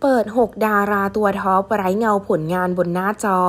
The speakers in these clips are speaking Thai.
เปิด 6 ดาราตัวท็อปไร้เงาผลงานบนหน้าจอ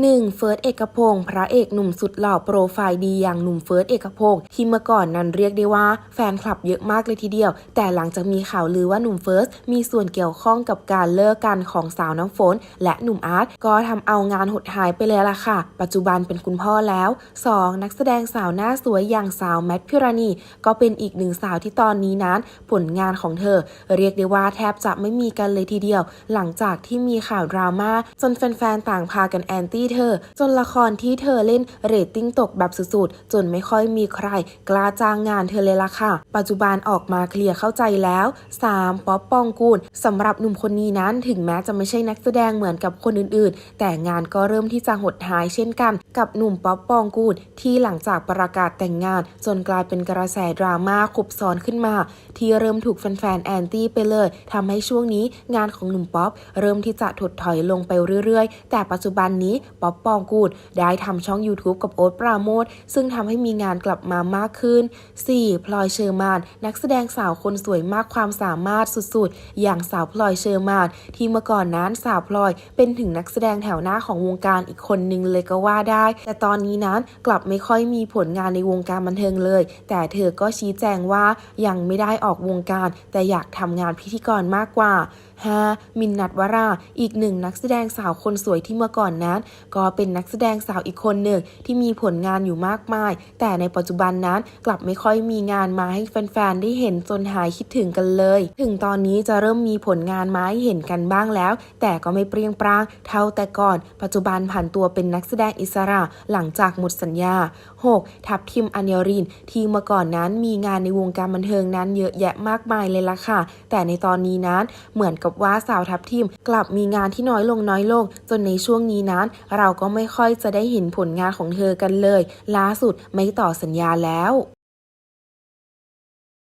1. เฟิร์สเอกพงศ์พระเอกหนุ่มสุดหล่อโปรไฟล์ดีอย่างหนุ่มเฟิร์สเอกพงศ์ที่เมื่อก่อนนั้นเรียกได้ว่าแฟนคลับเยอะมากเลยทีเดียว แต่หลังจากมีข่าวลือว่าหนุ่มเฟิร์สมีส่วนเกี่ยวข้องกับการเลิกกันของสาวน้ำฝน และหนุ่มอาร์ตก็ทำเอางานหดหายไปเลยล่ะค่ะ ปัจจุบันเป็นคุณพ่อแล้ว 2. นักแสดงสาวหน้าสวยอย่างสาวแมทพิรานีก็เป็นอีกหนึ่งสาวที่ตอนนี้นั้น ผลงานของเธอ เรียกได้ว่าแทบจะไม่มีกันเลยทีเดียว หลังจากที่มีข่าวดราม่าจนแฟนๆต่างพากันแอนตี้เธอ จนละครที่เธอเล่นเรตติ้งตกแบบสุดๆ จนไม่ค่อยมีใคร กล้าจ้างงานเธอเลยล่ะค่ะ ปัจจุบันออกมาเคลียร์เข้าใจแล้ว 3. ป๊อปปองกูลสำหรับหนุ่มคนนี้นั้นถึงแม้จะไม่ใช่นักแสดงเหมือนกับคนอื่นๆ แต่งานก็เริ่มที่จะหดหายเช่นกัน กับหนุ่มป๊อปปองกูลที่หลังจากประกาศแต่งงาน จนกลายเป็นกระแสดราม่าคุบซ้อนขึ้นมา ที่เริ่มถูกแฟนๆแอนตี้ไปเลยทำให้ช่วงนี้งานของหนุ่มป๊อปเริ่มที่จะถดถอยลงไปเรื่อยๆ แต่ปัจจุบันนี้ ป๊อปปองกูลได้ทำช่อง YouTube กับโอ๊ตปราโมทซึ่งทำให้มีงานกลับมามากขึ้น 4. พลอยเชอร์มาน นักแสดงสาวคนสวยมากความสามารถสุดๆ อย่างสาวพลอยเชอร์มาน ที่เมื่อก่อนนั้นสาวพลอย เป็นถึงนักแสดงแถวหน้าของวงการอีกคนนึงเลยก็ว่าได้ แต่ตอนนี้นั้นกลับไม่ค่อยมีผลงานในวงการบันเทิงเลย แต่เธอก็ชี้แจงว่ายังไม่ได้ออกวงการ แต่อยากทำงานพิธีกรมากกว่า 5. มินนัทวรา อีกหนึ่งนักแสดงสาวคนสวยที่เมื่อก่อนนั้น ก็เป็นนักแสดงสาวอีกคนหนึ่งที่มีผลงานอยู่มากมาย แต่ในปัจจุบันนั้นกลับไม่ค่อยมีงานมาให้แฟนๆ ได้เห็นจนหายคิดถึงกันเลย ถึงตอนนี้จะเริ่มมีผลงานมาให้เห็นกันบ้างแล้ว แต่ก็ไม่เปรี้ยงปร้างเท่าแต่ก่อน ปัจจุบันผ่านตัวเป็นนักแสดงอิสระหลังจากหมดสัญญา 6. ทับทิมอัญญริน ที่เมื่อก่อนนั้นมีงานในวงการบันเทิงนั้นเยอะแยะมากมายเลยล่ะค่ะ แต่ในตอนนี้นั้นเหมือนกับว่าสาวทัพทีมกลับมีงานที่น้อยลงน้อยลง จนในช่วงนี้นั้น เราก็ไม่ค่อยจะได้เห็นผลงานของเธอกันเลย ล่าสุดไม่ต่อสัญญาแล้ว